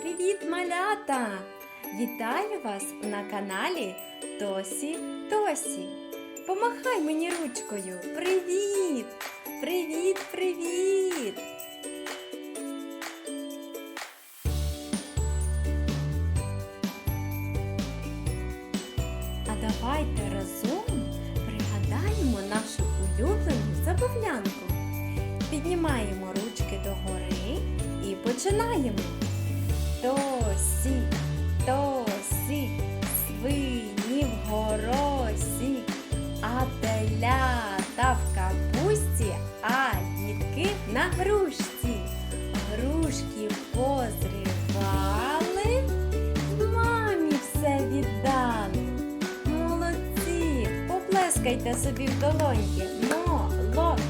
Привіт, малята! Вітаю вас на каналі Тосі Тосі. Помахай мені ручкою. Привіт! Привіт, привіт! А давайте разом пригадаємо нашу улюблену забавлянку. Піднімаємо ручки догори і починаємо. Тосі, тосі, свині в горосі, а телята в капусті, а дітки на грушці. Грушки позрівали, мамі все віддали. Молодці, поплескайте собі в долоньки. Молодці.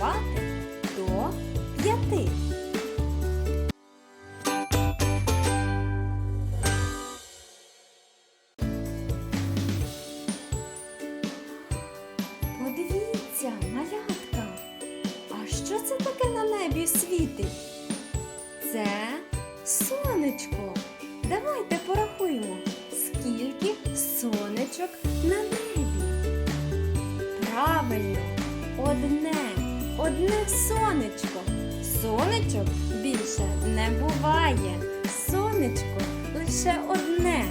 Вчитись рахувати до п'яти. Подивіться, малятка, а що це таке на небі світить? Це сонечко. Давайте порахуємо, скільки сонечок на небі. Правильно, одне, одне сонечко. Сонечок більше не буває. Сонечко лише одне.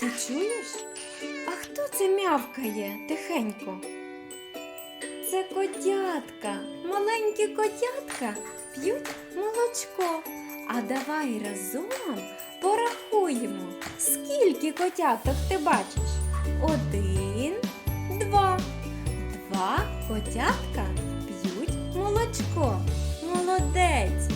Ти чуєш? А хто це мявкає тихенько? Це котятка. Маленькі котятка п'ють молочко. А давай разом порахуємо, скільки котяток ти бачиш. Один, два. Два котятка п'ють молочко. Молодець.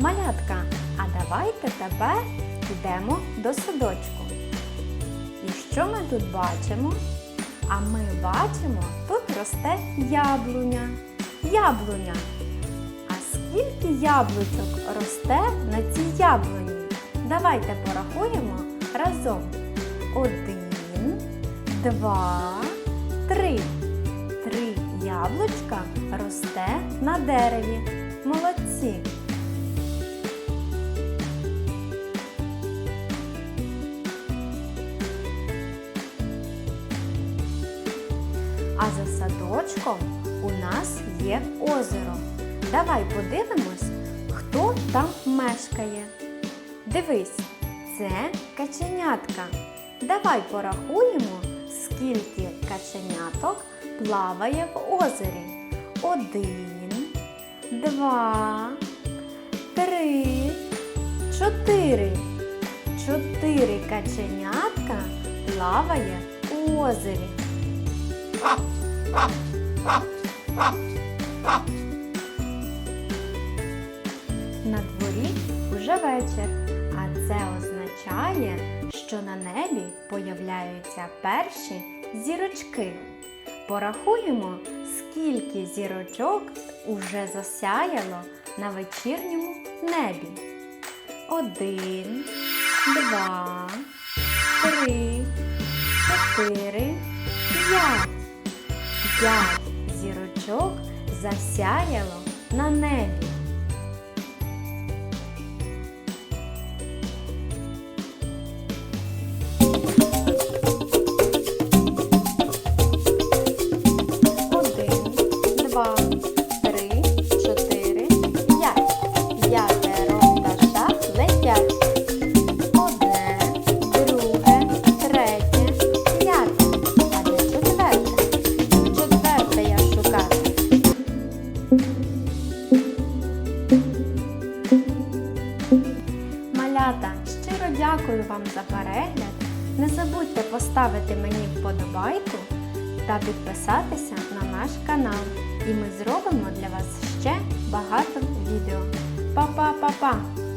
Малятка, а давайте тепер підемо до садочку. І що ми тут бачимо? А ми бачимо, тут росте яблуня. Яблуня. Скільки яблучок росте на цій яблуні? Давайте порахуємо разом. Один, два, три. Три яблучка росте на дереві. Молодці. А за садочком у нас є озеро. Давай подивимось, хто там мешкає. Дивись, це каченятка. Давай порахуємо, скільки каченяток плаває в озері. Один, два, три, чотири. Чотири каченятка плаває у озері. На дворі уже вечір, а це означає, що на небі появляються перші зірочки. Порахуємо, скільки зірочок уже засяяло на вечірньому небі. Один, два, три, чотири, п'ять. П'ять зірочок засяяло на небі. За перегляд. Не забудьте поставити мені вподобайку та підписатися на наш канал. І ми зробимо для вас ще багато відео. Па-па-па-па!